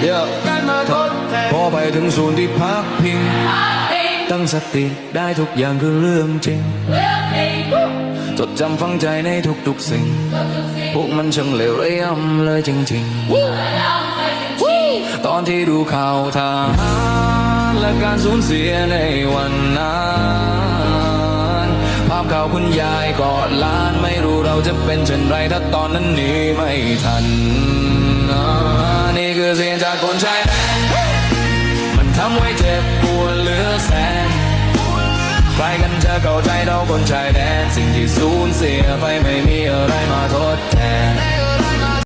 เดี๋ยวพอไปถึงศูนย์ที่พักพิง ตั้งสติได้ทุกอย่างคือเรื่องจริง จดจำฝังใจในทุกๆสิ่ง พวกมันช่างเลวระยำเลยจริงๆ ตอนที่ดูข่าวทหารและการสูญเสียในวันนั้นภาพข่าวคุณยายกอดล้านไม่รู้เราจะเป็นเช่นไรถ้าตอนนั้นหนีไม่ทัน จากคนชายแดนมันทำไว้เจ็บปวดเหลือแสน ใครกันจะเข้าใจเราคนชายแดน สิ่งที่สูญเสียไปไม่มีอะไรมาทดแทน